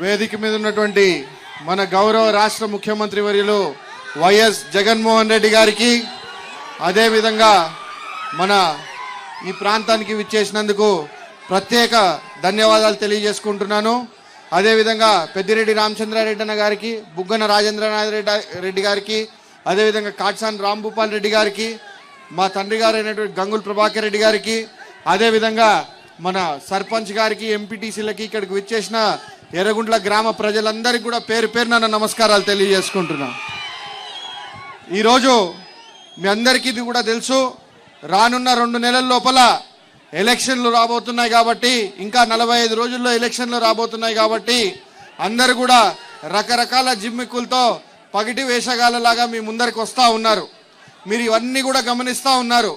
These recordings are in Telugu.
వేదిక మీద ఉన్నటువంటి మన గౌరవ రాష్ట్ర ముఖ్యమంత్రి వర్యులు వైఎస్ జగన్మోహన్ రెడ్డి గారికి అదేవిధంగా మన ఈ ప్రాంతానికి విచ్చేసినందుకు ప్రత్యేక ధన్యవాదాలు తెలియజేసుకుంటున్నాను. అదేవిధంగా పెద్దిరెడ్డి రామచంద్రారెడ్డి అన్న గారికి బుగ్గన రాజేంద్రనాథ్ రెడ్డి రెడ్డి గారికి అదేవిధంగా కాట్సాన్ రాంభూపాల్ రెడ్డి గారికి మా తండ్రి గారు అయినటువంటి గంగుల ప్రభాకర్ రెడ్డి గారికి అదేవిధంగా మన సర్పంచ్ గారికి ఎంపీటీసీలకి ఇక్కడికి విచ్చేసిన ఎర్రగుంట్ల గ్రామ ప్రజలందరికీ కూడా పేరు పేరున నా నమస్కారాలు తెలియజేసుకుంటున్నా. ఈరోజు మీ అందరికీ ఇది కూడా తెలుసు రానున్న రెండు నెలల లోపల ఎలక్షన్లు రాబోతున్నాయి కాబట్టి ఇంకా నలభై ఐదు రోజుల్లో ఎలక్షన్లు రాబోతున్నాయి కాబట్టి అందరు కూడా రకరకాల జిమ్మిక్కులతో పగిటి వేషగాలలాగా మీ ముందరికి వస్తూ ఉన్నారు. మీరు ఇవన్నీ కూడా గమనిస్తూ ఉన్నారు.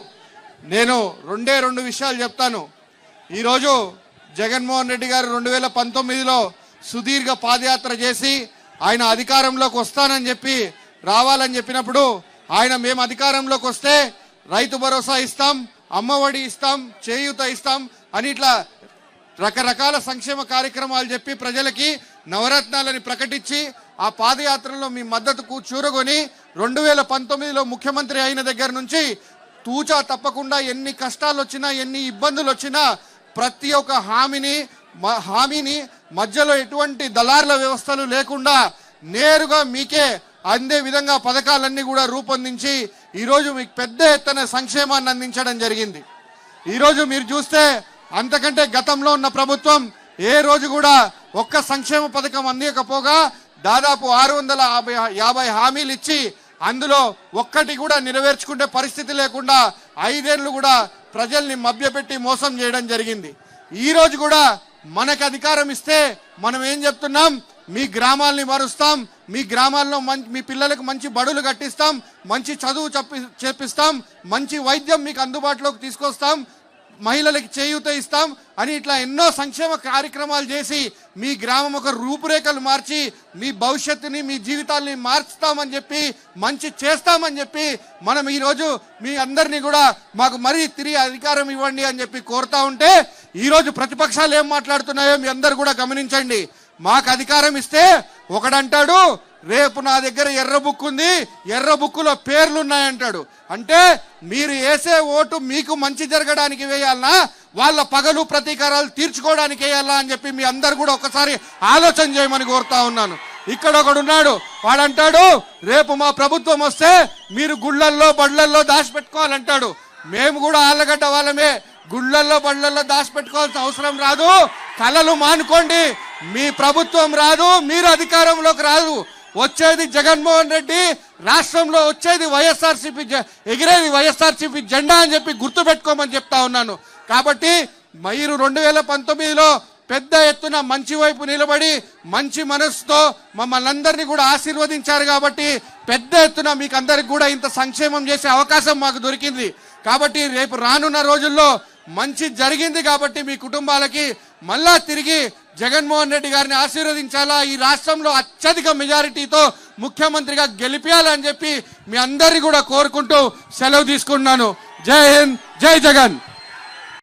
నేను రెండే రెండు విషయాలు చెప్తాను. ఈరోజు జగన్మోహన్ రెడ్డి గారు రెండు వేల పంతొమ్మిదిలో సుదీర్ఘ పాదయాత్ర చేసి ఆయన అధికారంలోకి వస్తానని చెప్పి రావాలని చెప్పినప్పుడు ఆయన మేము అధికారంలోకి వస్తే రైతు భరోసా ఇస్తాం అమ్మఒడి ఇస్తాం చేయూత ఇస్తాం అని ఇట్లా రకరకాల సంక్షేమ కార్యక్రమాలు చెప్పి ప్రజలకి నవరత్నాలని ప్రకటించి ఆ పాదయాత్రలో మీ మద్దతుకు చూరగొని రెండు వేల పంతొమ్మిదిలో ముఖ్యమంత్రి అయిన దగ్గర నుంచి తూచా తప్పకుండా ఎన్ని కష్టాలు వచ్చినా ఎన్ని ఇబ్బందులు వచ్చినా ప్రతి ఒక్క హామీని హామీని మధ్యలో ఎటువంటి దళారుల వ్యవస్థలు లేకుండా నేరుగా మీకే అందే విధంగా పథకాలన్నీ కూడా రూపొందించి ఈరోజు మీకు పెద్ద ఎత్తున సంక్షేమాన్ని అందించడం జరిగింది. ఈరోజు మీరు చూస్తే అంతకంటే గతంలో ఉన్న ప్రభుత్వం ఏ రోజు కూడా ఒక్క సంక్షేమ పథకం అందించకపోగా దాదాపు ఆరు వందల యాభై యాభై హామీలు ఇచ్చి అందులో ఒక్కటి కూడా నెరవేర్చుకుంటే పరిస్థితి లేకుండా ఐదేళ్ళు కూడా ప్రజల్ని మభ్యపెట్టి మోసం చేయడం జరిగింది. ఈరోజు కూడా మనకు అధికారం ఇస్తే మనం ఏం చెప్తున్నాం? మీ గ్రామాల్ని మారుస్తాం. మీ గ్రామాల్లో మంచి మీ పిల్లలకు మంచి బడులు కట్టిస్తాం. మంచి చదువు చెప్పి చేపిస్తాం. మంచి వైద్యం మీకు అందుబాటులోకి తీసుకొస్తాం. మహిళలకి చేయూత ఇస్తాం అని ఇట్లా ఎన్నో సంక్షేమ కార్యక్రమాలు చేసి మీ గ్రామం ఒక రూపురేఖలు మార్చి మీ భవిష్యత్తుని మీ జీవితాల్ని మార్చుతామని చెప్పి మంచి చేస్తామని చెప్పి మనం ఈరోజు మీ అందరినీ కూడా మాకు మరీ తిరిగి అధికారం ఇవ్వండి అని చెప్పి కోరుతా ఉంటే ఈరోజు ప్రతిపక్షాలు ఏం మాట్లాడుతున్నాయో మీ అందరు కూడా గమనించండి. మాకు అధికారం ఇస్తే ఒకడంటాడు రేపు నా దగ్గర ఎర్ర బుక్ ఉంది ఎర్ర బుక్కులో పేర్లు ఉన్నాయంటాడు అంటే మీరు వేసే ఓటు మీకు మంచి జరగడానికి వేయాలనా? వాళ్ళ పగలు ప్రతీకారాలు తీర్చుకోవడానికి వేయాలా అని చెప్పి మీ అందరు కూడా ఒకసారి ఆలోచన చేయమని కోరుతా ఉన్నాను. ఇక్కడ ఒకడు ఉన్నాడు వాడంటాడు రేపు మా ప్రభుత్వం వస్తే మీరు గుళ్ళల్లో బళ్ళల్లో దాచిపెట్టుకోవాలంటాడు. మేము కూడా ఆళ్ళగడ్డ వాళ్ళమే గుళ్ళల్లో బళ్ళల్లో దాచిపెట్టుకోవాల్సిన అవసరం రాదు. కలలు మానుకోండి. మీ ప్రభుత్వం రాదు మీరు అధికారంలోకి రాదు. వచ్చేది జగన్మోహన్ రెడ్డి రాష్ట్రంలో వచ్చేది వైఎస్ఆర్సీపీ ఎగిరేది వైఎస్ఆర్సీపీ జెండా అని చెప్పి గుర్తుపెట్టుకోమని చెప్తా ఉన్నాను. కాబట్టి మీరు రెండు వేల పంతొమ్మిదిలో పెద్ద ఎత్తున మంచి వైపు నిలబడి మంచి మనసుతో మమ్మల్ని అందరినీ కూడా ఆశీర్వదించారు కాబట్టి పెద్ద ఎత్తున మీకు అందరికి కూడా ఇంత సంక్షేమం చేసే అవకాశం మాకు దొరికింది. కాబట్టి రేపు రానున్న రోజుల్లో మంచి జరిగింది కాబట్టి మీ కుటుంబాలకి మళ్ళా తిరిగి జగన్మోహన్ రెడ్డి గారిని ఆశీర్వదించాలా? ఈ రాష్ట్రంలో అత్యధిక మెజారిటీతో ముఖ్యమంత్రిగా గెలిపించాలని చెప్పి మీ అందరినీ కూడా కోరుకుంటూ సెలవు తీసుకున్నాను జై హింద్ జై జగన్.